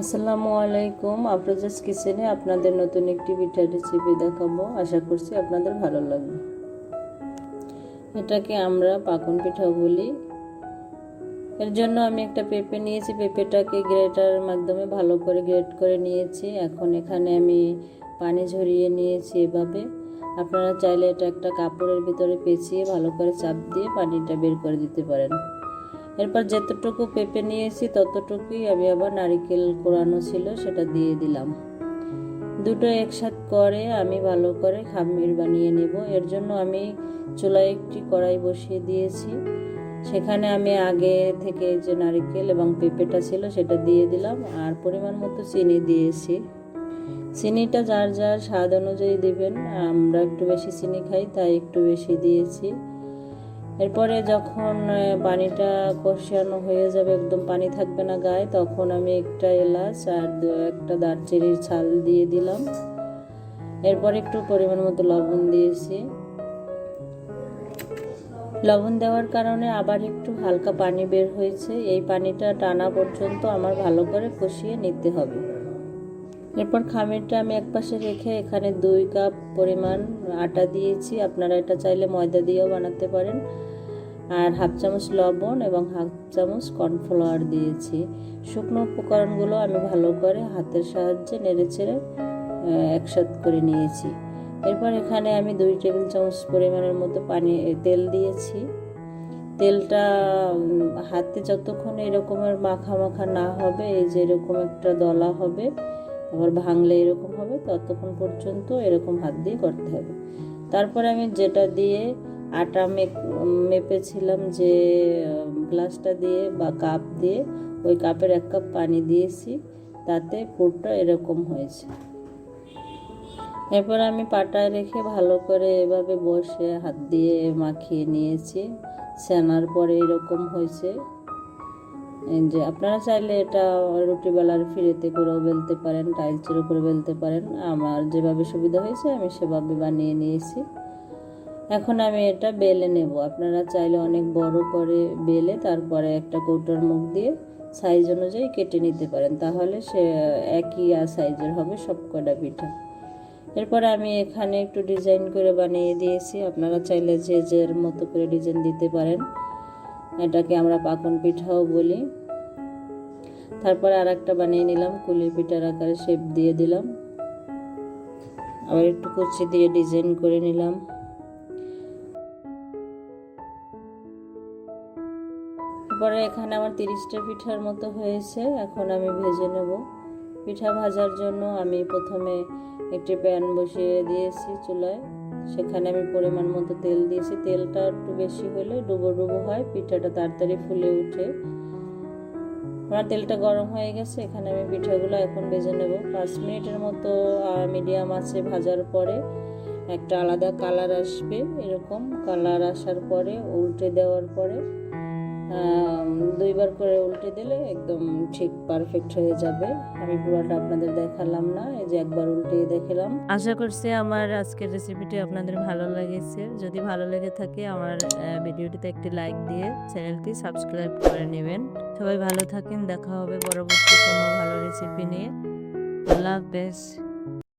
আসসালামু আলাইকুম। আফরোজাস কিচেনে আপনাদের নতুন একটি পিঠার রেসিপি দেখাবো। আশা করছি আপনাদের ভালো লাগবে। এটাকে আমরা পাকন পিঠাও বলি। এর জন্য আমি একটা পেঁপে নিয়েছি। পেঁপেটাকে গ্রেটারের মাধ্যমে ভালো করে গ্রেট করে নিয়েছি। এখন এখানে আমি পানি ঝরিয়ে নিয়েছি এভাবে। আপনারা চাইলে এটা একটা কাপড়ের ভিতরে পেঁচিয়ে ভালো করে চাপ দিয়ে পানিটা বের করে দিতে পারেন। এরপর যতটুকু পেঁপে নিয়েছি, ততটুকুই আমি আবার নারিকেল কোরানো ছিল, সেটা দিয়ে দিলাম। দুটো একসাথ করে আমি ভালো করে খামির বানিয়ে নেব। এর জন্য আমি চুলায় একটি কড়াই বসিয়ে দিয়েছি। সেখানে আমি আগে থেকে যে নারিকেল এবং পেঁপেটা ছিল, সেটা দিয়ে দিলাম। আর পরিমাণ মতো চিনি দিয়েছি। চিনিটা যার যার স্বাদ অনুযায়ী দিবেন। আমরা একটু বেশি চিনি খাই, তাই একটু বেশি দিয়েছি। এরপরে যখন পানিটা কষানো হয়ে যাবে, একদম পানি থাকবে না গায়ে, তখন আমি একটা এলাচ আর একটা দারচিনির ছাল দিয়ে দিলাম। এরপর একটু পরিমাণ মতো লবণ দিয়েছি। লবণ দেওয়ার কারণে আবার একটু হালকা পানি বের হয়েছে। এই পানিটা টানা পর্যন্ত আমার ভালো করে কষিয়ে নিতে হবে। এরপর খামিরটা আমি একপাশে রেখে এখানে দুই কাপ পরিমাণ আটা দিয়েছি। আপনারা এটা চাইলে ময়দা দিয়েও বানাতে পারেন। আর হাফ চামচ লবণ এবং হাফ চামচ কর্নফ্লাওয়ার দিয়েছি। শুকনো উপকরণগুলো আমি ভালো করে হাতের সাহায্যে নেড়ে চেড়ে একসাথ করে নিয়েছি। এরপর এখানে আমি দুই টেবিল চামচ পরিমাণের মতো পানি তেল দিয়েছি। তেলটা হাতে যতক্ষণ এরকমের মাখা মাখা না হবে, এই যে এরকম একটা দলা হবে আবার ভাঙলে এরকম হবে, ততক্ষণ পর্যন্ত এরকম হাত দিয়ে করতে হবে। তারপরে আমি যেটা দিয়ে আটা মেপেছিলাম যে, গ্লাসটা দিয়ে বা কাপ দিয়ে, ওই কাপের এক কাপ পানি দিয়েছি, তাতে পুরটা এরকম হয়েছে। এরপর আমি পাটায় রেখে ভালো করে এভাবে বসে হাত দিয়ে মাখিয়ে নিয়েছি। সেনার পরে এরকম হয়েছে। যে আপনারা চাইলে এটা রুটি বেলার ফিরেতে করেও বেলতে পারেন টাইলসের উপরে বেলতে পারেন। আমার যেভাবে সুবিধা হয়েছে, আমি সেভাবে বানিয়ে নিয়েছি। এখন আমি এটা বেলে নেব। আপনারা চাইলে অনেক বড় করে বেলে তারপরে একটা কৌটোর মুখ দিয়ে সাইজ অনুযায়ী কেটে নিতে পারেন। তাহলে সে একই সাইজের হবে সব কটা পিঠা। এরপরে আমি এখানে একটু ডিজাইন করে বানিয়ে দিয়েছি। আপনারা চাইলে যে যের মতো করে ডিজাইন দিতে পারেন। এটাকে আমরা পাকন পিঠাও বলি। তারপরে আর একটা বানিয়ে নিলাম, কুলির পিঠার আকারে শেপ দিয়ে দিলাম। আবার একটু কুচি দিয়ে ডিজাইন করে নিলাম। তারপরে এখানে আমার তিরিশটা পিঠার মতো হয়েছে, এখন আমি ভেজে নেব। পিঠা ভাজার জন্য আমি প্রথমে একটি প্যান বসিয়ে দিয়েছি চুলায়। সেখানে আমি পরিমাণ মতো তেল দিয়েছি। তেলটা একটু বেশি হলে ডুবো ডুবো হয়, পিঠাটা তাড়াতাড়ি ফুলে উঠে আমার তেলটা গরম হয়ে গেছে, এখানে আমি পিঠাগুলো এখন ভেজে নেব। পাঁচ মিনিটের মতো মিডিয়াম আছে ভাজার পরে একটা আলাদা কালার আসবে, এরকম কালার আসার পরে, উল্টে দেওয়ার পরে দুইবার করে উল্টে দিলে একদম ঠিক পারফেক্ট হয়ে যাবে। আমি পুরোটা আপনাদের দেখালাম না, এই যে একবার উল্টে দেখালাম। আশা করছি আমার আজকের রেসিপিটি আপনাদের ভালো লেগেছে। যদি ভালো লেগে থাকে আমার ভিডিওটিতে একটি লাইক দিয়ে চ্যানেলটি সাবস্ক্রাইব করে নেবেন। সবাই ভালো থাকেন, দেখা হবে পরবর্তী কোনো ভালো রেসিপি নিয়ে। আল্লাহ হাফেজ।